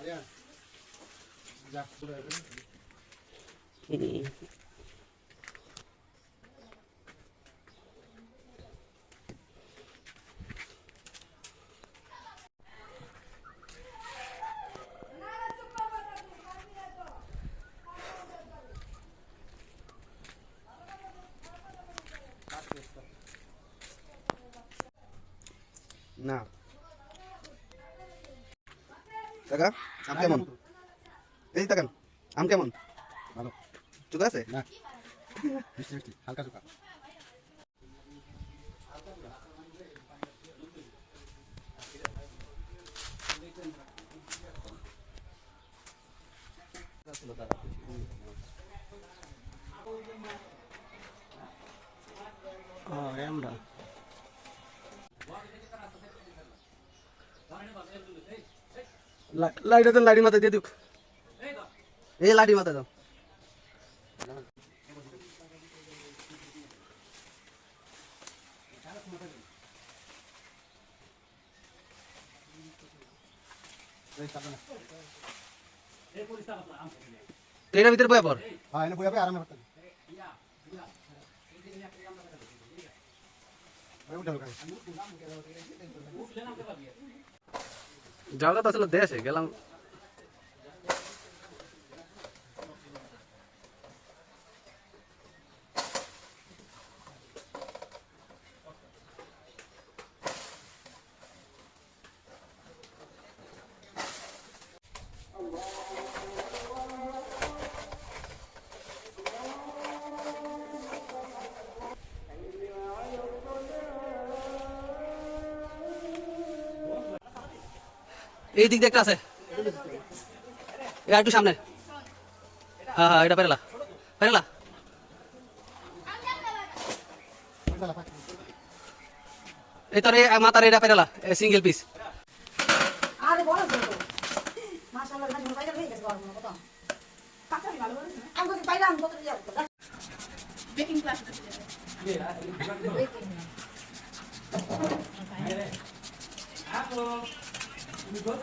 Ayan. Jack Dragon. Okay. না। কাকা আম কেমন? এই তাকান আম কেমন? ভালো। চুকা আছে? না। মিষ্টি মিষ্টি হালকা চুকা। আমরা। লাইটে দেন লাইটি মাথায় দিয়ে দিক এই লাঠি মাথায় দাও। এটার ভিতরে বয়া পর হ্যাঁ এনে বইয়াবে আরামে করতে তো আসলে দেশে গেলাম এই দিক একটা আছে। একটু সামনে হ্যাঁ হ্যাঁ এটা পেরেলা। পেরেলা। এই তোর মাথার এটা পেরেলা সিঙ্গেল পিস আরে হয়ে? করে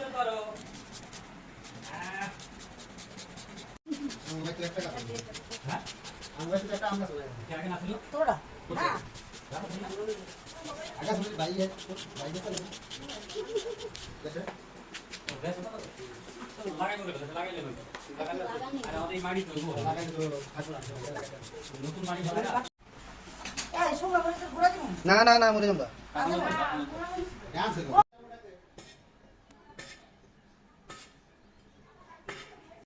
চলে তোরা না? না না না মরে যাব ডান্স